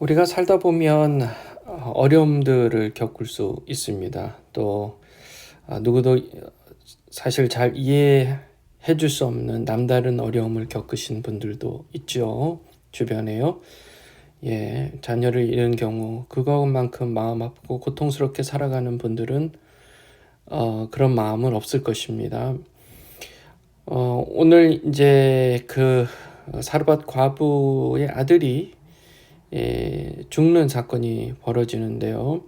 우리가 살다 보면 어려움들을 겪을 수 있습니다. 또 아, 누구도 사실 잘 이해해 줄 수 없는 남다른 어려움을 겪으신 분들도 있죠. 주변에요. 예, 자녀를 잃은 경우 그것만큼 마음 아프고 고통스럽게 살아가는 분들은 어, 그런 마음은 없을 것입니다. 어, 오늘 이제 그 사르밧 과부의 아들이 예, 죽는 사건이 벌어지는데요.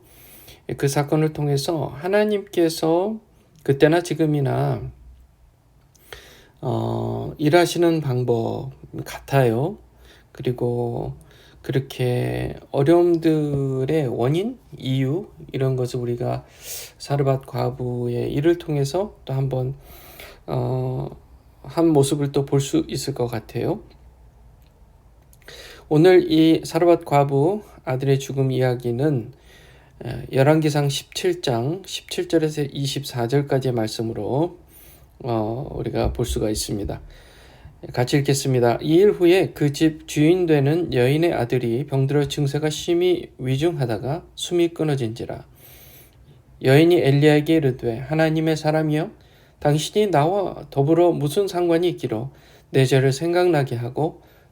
그 사건을 통해서 하나님께서 그때나 지금이나 어, 일하시는 방법 같아요. 그리고 그렇게 어려움들의 원인, 이유 이런 것을 우리가 사르밧 과부의 일을 통해서 또 한번 어, 한 모습을 또 볼 수 있을 것 같아요. 오늘 이 사르밧 과부 아들의 죽음 이야기는 열왕기상 17장 17절에서 24절까지의 말씀으로 어, 우리가 볼 수가 있습니다. 같이 읽겠습니다. 이 일 후에 그 집 주인 되는 여인의 아들이 병들어 증세가 심히 위중하다가 숨이 끊어진지라. 여인이 엘리야에게 이르되 하나님의 사람이여 당신이 나와 더불어 무슨 상관이 있기로 내 죄를 생각나게 하고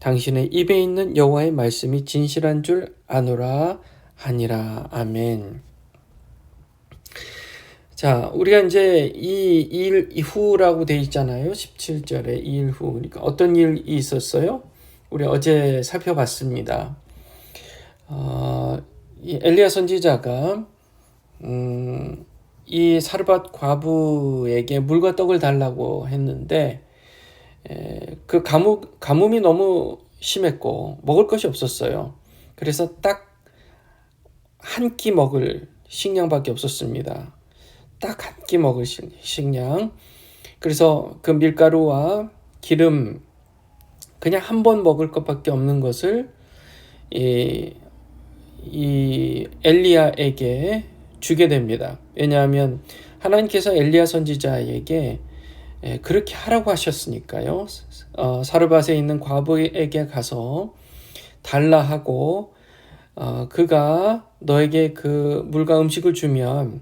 당신의 입에 있는 여호와의 말씀이 진실한 줄 아노라 하니라 아멘. 자, 우리가 이제 이 일 이후라고 돼 있잖아요. 17절에 이 일 후. 그러니까 어떤 일이 있었어요? 우리 어제 살펴봤습니다. 어, 이 엘리야 선지자가 음, 이 사르밧 과부에게 물과 떡을 달라고 했는데 에, 그 가뭄 가뭄이 너무 심했고 먹을 것이 없었어요. 그래서 딱 한 끼 먹을 식량밖에 없었습니다. 딱 한 끼 먹을 식량. 그래서 그 밀가루와 기름 그냥 한 번 먹을 것밖에 없는 것을 이, 이 엘리야에게 주게 됩니다. 왜냐하면 하나님께서 엘리야 선지자에게 그렇게 하라고 하셨으니까요. 어, 사르밧에 있는 과부에게 가서 달라 하고 어, 그가 너에게 그 물과 음식을 주면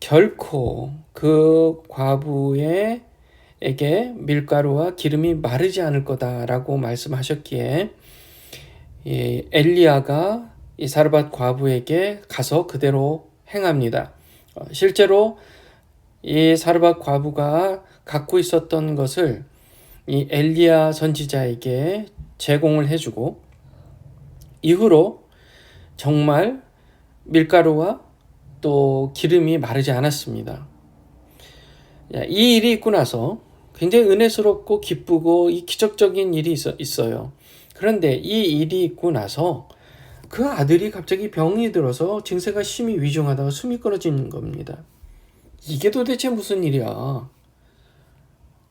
결코 그 과부의 에게 밀가루와 기름이 마르지 않을 거다라고 말씀하셨기에 이 엘리야가 이 사르밧 과부에게 가서 그대로 행합니다. 어, 실제로 이 사르밧 과부가 갖고 있었던 것을 이 엘리야 선지자에게 제공을 해주고 이후로 정말 밀가루와 또 기름이 마르지 않았습니다. 이 일이 있고 나서 굉장히 은혜스럽고 기쁘고 이 기적적인 일이 있어, 있어요. 그런데 이 일이 있고 나서 그 아들이 갑자기 병이 들어서 증세가 심히 위중하다가 숨이 끊어지는 겁니다. 이게 도대체 무슨 일이야?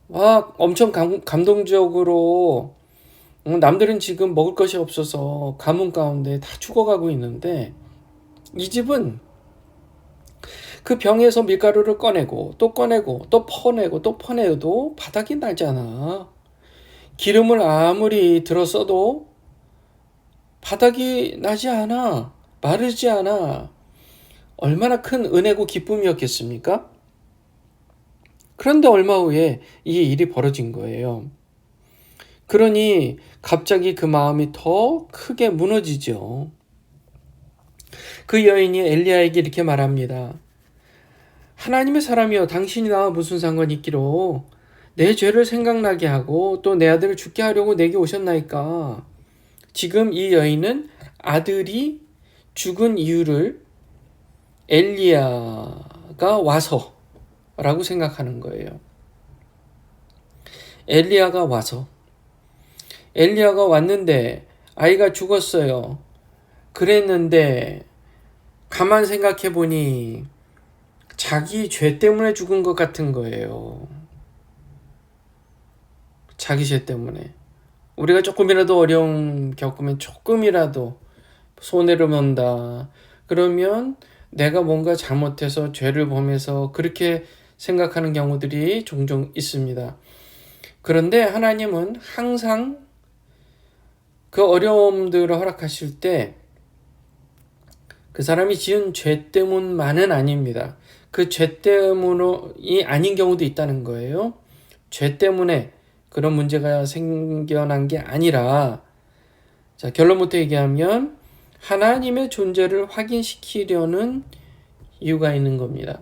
와, 엄청 감, 감동적으로 남들은 지금 먹을 것이 없어서 가뭄 가운데 다 죽어가고 있는데 이 집은 그 병에서 밀가루를 꺼내고 또 꺼내고 또 퍼내고 또 퍼내도 바닥이 나잖아. 기름을 아무리 들었어도 바닥이 나지 않아. 마르지 않아. 얼마나 큰 은혜고 기쁨이었겠습니까? 그런데 얼마 후에 이 일이 벌어진 거예요. 그러니 갑자기 그 마음이 더 크게 무너지죠. 그 여인이 엘리야에게 이렇게 말합니다. 하나님의 사람이여 당신이 나와 무슨 상관이 있기로 내 죄를 생각나게 하고 또 내 아들을 죽게 하려고 내게 오셨나이까 지금 이 여인은 아들이 죽은 이유를 엘리야가 와서라고 생각하는 거예요. 엘리야가 와서 엘리야가 왔는데 아이가 죽었어요. 그랬는데 가만 생각해 보니 자기 죄 때문에 죽은 것 같은 거예요. 자기 죄 때문에. 우리가 조금이라도 어려움 겪으면 조금이라도 손해를 본다. 그러면 내가 뭔가 잘못해서 죄를 범해서 그렇게 생각하는 경우들이 종종 있습니다. 그런데 하나님은 항상 그 어려움들을 허락하실 때 그 사람이 지은 죄 때문만은 아닙니다. 그 죄 때문이 아닌 경우도 있다는 거예요. 죄 때문에 그런 문제가 생겨난 게 아니라 자, 결론부터 얘기하면 하나님의 존재를 확인시키려는 이유가 있는 겁니다.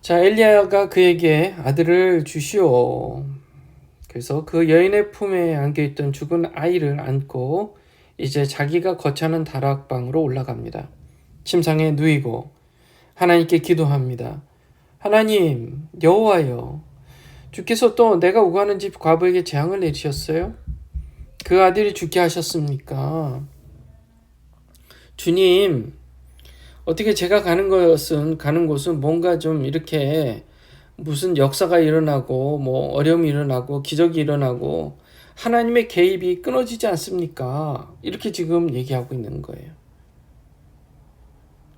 자, 엘리야가 그에게 아들을 주시오. 그래서 그 여인의 품에 안겨 있던 죽은 아이를 안고 이제 자기가 거처하는 다락방으로 올라갑니다. 침상에 누이고 하나님께 기도합니다. 하나님, 여호와여, 주께서 또 내가 우고하는 집 과부에게 재앙을 내리셨어요? 그 아들이 죽게 하셨습니까? 주님, 어떻게 제가 가는 것은 가는 곳은 뭔가 좀 이렇게 무슨 역사가 일어나고 뭐 어려움이 일어나고 기적이 일어나고 하나님의 개입이 끊어지지 않습니까? 이렇게 지금 얘기하고 있는 거예요.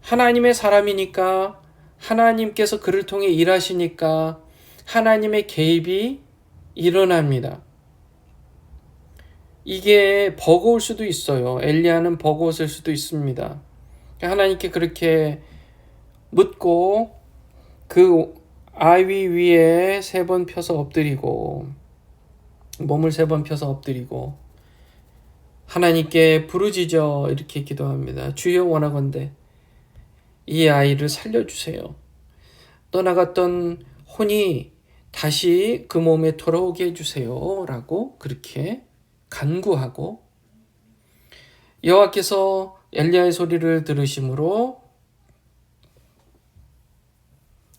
하나님의 사람이니까 하나님께서 그를 통해 일하시니까 하나님의 개입이 일어납니다. 이게 버거울 수도 있어요. 엘리야는 버거웠을 수도 있습니다. 하나님께 그렇게 묻고 그 아위 위에 세 번 펴서 엎드리고 몸을 세 번 펴서 엎드리고 하나님께 부르짖어 이렇게 기도합니다. 주여 원하건대 이 아이를 살려주세요. 떠나갔던 혼이 다시 그 몸에 돌아오게 해주세요. 라고 그렇게 간구하고 여호와께서 엘리야의 소리를 들으심으로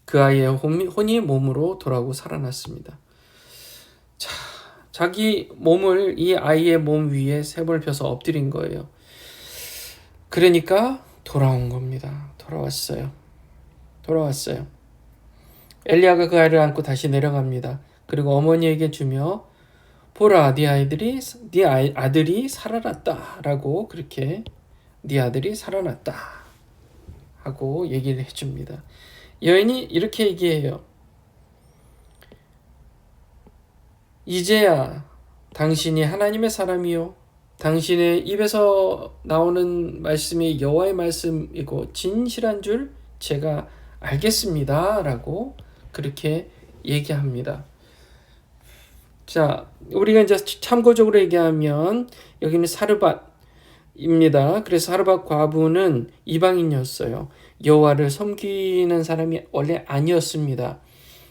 그 아이의 혼이 몸으로 돌아오고 살아났습니다. 자, 자기 몸을 이 아이의 몸 위에 세벌 펴서 엎드린 거예요. 그러니까 돌아온 겁니다. 돌아왔어요. 돌아왔어요. 엘리야가 그 아이를 안고 다시 내려갑니다. 그리고 어머니에게 주며 보라 네 아이들이 네 아이, 아들이 살아났다라고 그렇게 네 아들이 살아났다 하고 얘기를 해줍니다. 여인이 이렇게 얘기해요. 이제야 당신이 하나님의 사람이요. 당신의 입에서 나오는 말씀이 여호와의 말씀이고 진실한 줄 제가 알겠습니다라고 그렇게 얘기합니다. 자, 우리가 이제 참고적으로 얘기하면 여기는 사르밧입니다. 그래서 사르밧 과부는 이방인이었어요. 여호와를 섬기는 사람이 원래 아니었습니다.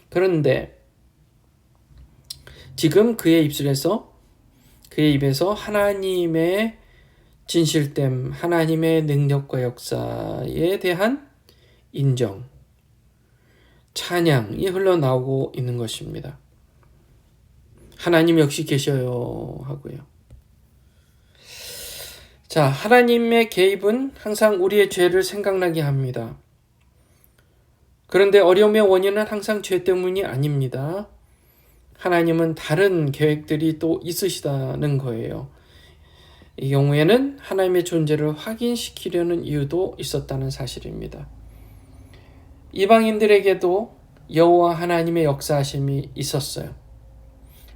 그런데 지금 그의 입술에서 그의 입에서 하나님의 진실됨, 하나님의 능력과 역사에 대한 인정, 찬양이 흘러나오고 있는 것입니다. 하나님 역시 계셔요 하고요. 자, 하나님의 개입은 항상 우리의 죄를 생각나게 합니다. 그런데 어려움의 원인은 항상 죄 때문이 아닙니다. 하나님은 다른 계획들이 또 있으시다는 거예요. 이 경우에는 하나님의 존재를 확인시키려는 이유도 있었다는 사실입니다. 이방인들에게도 여호와 하나님의 역사하심이 있었어요.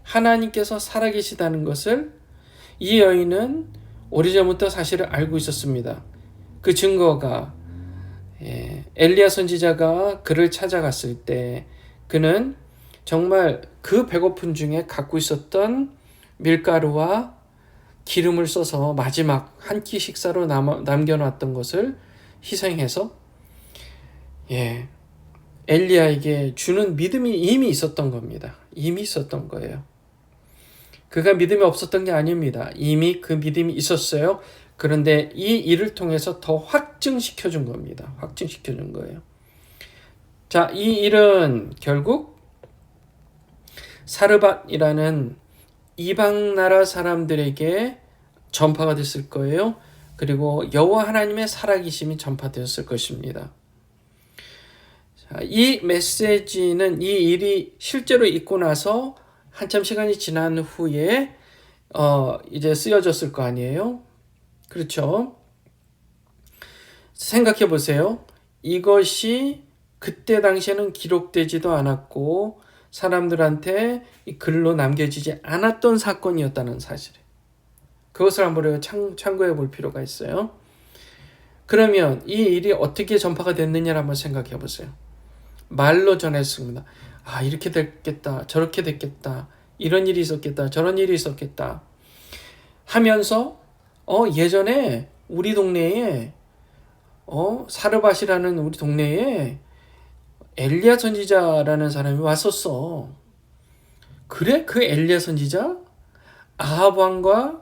하나님께서 살아계시다는 것을 이 여인은 오래전부터 사실을 알고 있었습니다. 그 증거가 예, 엘리야 선지자가 그를 찾아갔을 때 그는 정말 그 배고픈 중에 갖고 있었던 밀가루와 기름을 써서 마지막 한 끼 식사로 남, 남겨놨던 것을 희생해서 예, 엘리야에게 주는 믿음이 이미 있었던 겁니다. 이미 있었던 거예요. 그가 믿음이 없었던 게 아닙니다. 이미 그 믿음이 있었어요. 그런데 이 일을 통해서 더 확증시켜 준 겁니다. 확증시켜 준 거예요. 자, 이 일은 결국 사르밧이라는 이방 나라 사람들에게 전파가 됐을 거예요. 그리고 여호와 하나님의 살아계심이 전파되었을 것입니다. 자, 이 메시지는 이 일이 실제로 있고 나서 한참 시간이 지난 후에 어, 이제 쓰여졌을 거 아니에요? 그렇죠? 생각해 보세요. 이것이 그때 당시에는 기록되지도 않았고 사람들한테 글로 남겨지지 않았던 사건이었다는 사실을 그것을 한번 참고해 볼 필요가 있어요. 그러면 이 일이 어떻게 전파가 됐느냐를 한번 생각해 보세요. 말로 전했습니다. 아, 이렇게 됐겠다. 저렇게 됐겠다. 이런 일이 있었겠다. 저런 일이 있었겠다. 하면서 어, 예전에 우리 동네에 어, 사르밧이라는 우리 동네에 엘리야 선지자라는 사람이 왔었어. 그래? 그 엘리야 선지자? 아합 왕과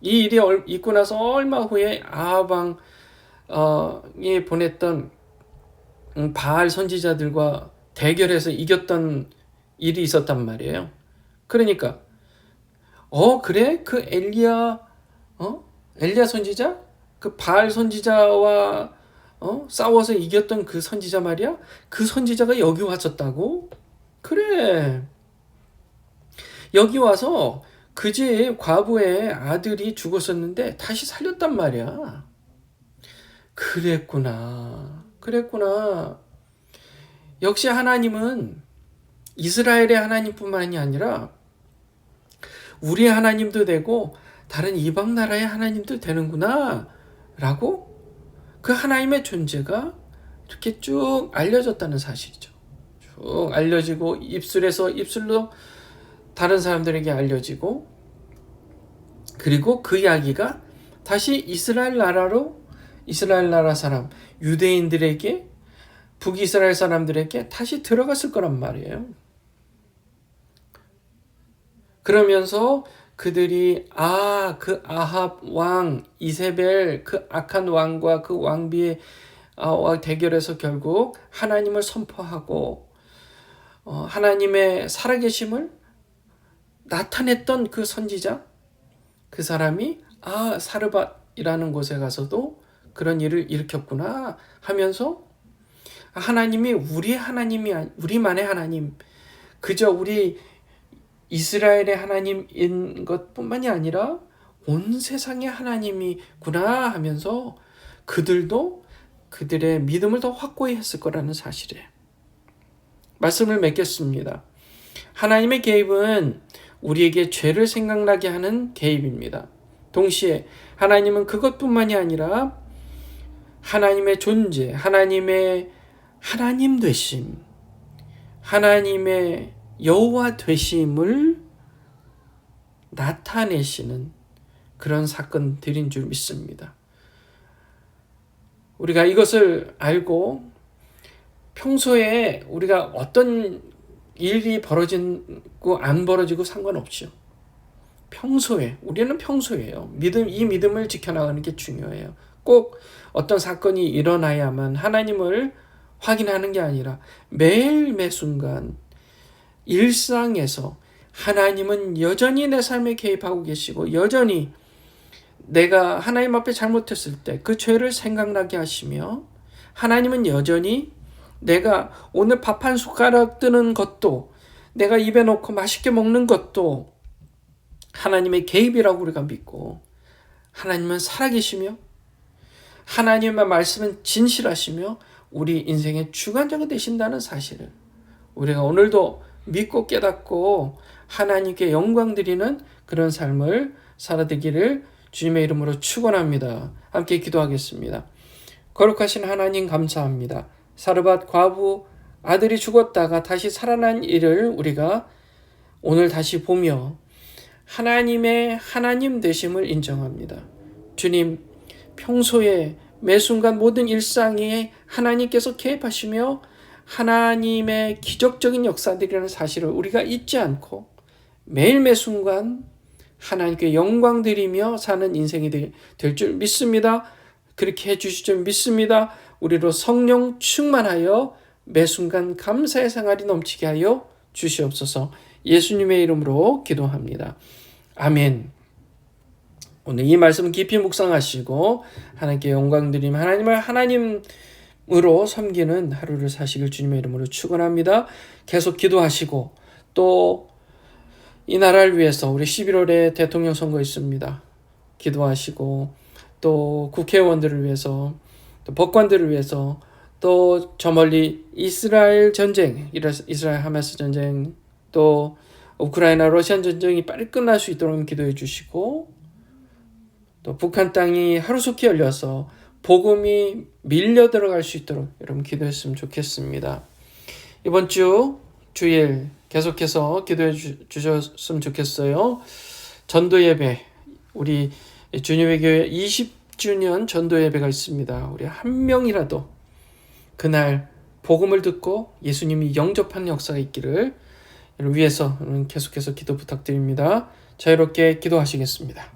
이 일이 있고 나서 얼마 후에 아합 왕이 보냈던 음, 바알 선지자들과 대결해서 이겼던 일이 있었단 말이에요. 그러니까 어 그래? 그 엘리야 어? 엘리야 선지자? 그 바알 선지자와 어? 싸워서 이겼던 그 선지자 말이야? 그 선지자가 여기 왔었다고? 그래. 여기 와서 그집 과부의 아들이 죽었었는데 다시 살렸단 말이야. 그랬구나. 그랬구나 역시 하나님은 이스라엘의 하나님뿐만이 아니라 우리 하나님도 되고 다른 이방 나라의 하나님도 되는구나 라고 그 하나님의 존재가 이렇게 쭉 알려졌다는 사실이죠. 쭉 알려지고 입술에서 입술로 다른 사람들에게 알려지고 그리고 그 이야기가 다시 이스라엘 나라로 이스라엘 나라 사람 유대인들에게 북이스라엘 사람들에게 다시 들어갔을 거란 말이에요. 그러면서 그들이 아, 그 아합 왕 이세벨 그 악한 왕과 그 왕비의 어, 대결에서 결국 하나님을 선포하고 어, 하나님의 살아계심을 나타냈던 그 선지자 그 사람이 아 사르밧이라는 곳에 가서도 그런 일을 일으켰구나 하면서 하나님이 우리 하나님이 우리만의 하나님 그저 우리 이스라엘의 하나님인 것뿐만이 아니라 온 세상의 하나님이구나 하면서 그들도 그들의 믿음을 더 확고히 했을 거라는 사실에 말씀을 맺겠습니다. 하나님의 개입은 우리에게 죄를 생각나게 하는 개입입니다. 동시에 하나님은 그것뿐만이 아니라 하나님의 존재, 하나님의 하나님 되심, 하나님의 여호와 되심을 나타내시는 그런 사건들인 줄 믿습니다. 우리가 이것을 알고 평소에 우리가 어떤 일이 벌어지고 안 벌어지고 상관없죠. 평소에 우리는 평소에요. 믿음 이 믿음을 지켜나가는 게 중요해요. 꼭 어떤 사건이 일어나야만 하나님을 확인하는 게 아니라 매일 매 순간 일상에서 하나님은 여전히 내 삶에 개입하고 계시고 여전히 내가 하나님 앞에 잘못했을 때 그 죄를 생각나게 하시며 하나님은 여전히 내가 오늘 밥 한 숟가락 뜨는 것도 내가 입에 넣고 맛있게 먹는 것도 하나님의 개입이라고 우리가 믿고 하나님은 살아계시며 하나님의 말씀은 진실하시며 우리 인생의 주관자가 되신다는 사실을 우리가 오늘도 믿고 깨닫고 하나님께 영광 드리는 그런 삶을 살아되기를 주님의 이름으로 축원합니다. 함께 기도하겠습니다. 거룩하신 하나님 감사합니다. 사르밧 과부 아들이 죽었다가 다시 살아난 일을 우리가 오늘 다시 보며 하나님의 하나님 되심을 인정합니다. 주님, 평소에 매 순간 모든 일상에 하나님께서 개입하시며 하나님의 기적적인 역사들이라는 사실을 우리가 잊지 않고 매일 매 순간 하나님께 영광 드리며 사는 인생이 될 줄 믿습니다. 그렇게 해주실 줄 믿습니다. 우리로 성령 충만하여 매 순간 감사의 생활이 넘치게 하여 주시옵소서 예수님의 이름으로 기도합니다. 아멘. 오늘 이 말씀 깊이 묵상하시고 하나님께 영광 드림 하나님을 하나님으로 섬기는 하루를 사시길 주님의 이름으로 축원합니다. 계속 기도하시고 또 이 나라를 위해서 우리 11월에 대통령 선거 있습니다. 기도하시고 또 국회의원들을 위해서 또 법관들을 위해서 또 저 멀리 이스라엘 전쟁, 이스라엘 하마스 전쟁, 또 우크라이나 러시아 전쟁이 빨리 끝날 수 있도록 기도해 주시고 또 북한 땅이 하루속히 열려서 복음이 밀려 들어갈 수 있도록 여러분 기도했으면 좋겠습니다. 이번 주 주일 계속해서 기도해 주, 주셨으면 좋겠어요. 전도 예배 우리 주님의 교회 20주년 전도 예배가 있습니다. 우리 한 명이라도 그날 복음을 듣고 예수님이 영접하는 역사가 있기를 위해서 계속해서 기도 부탁드립니다. 자유롭게 기도하시겠습니다.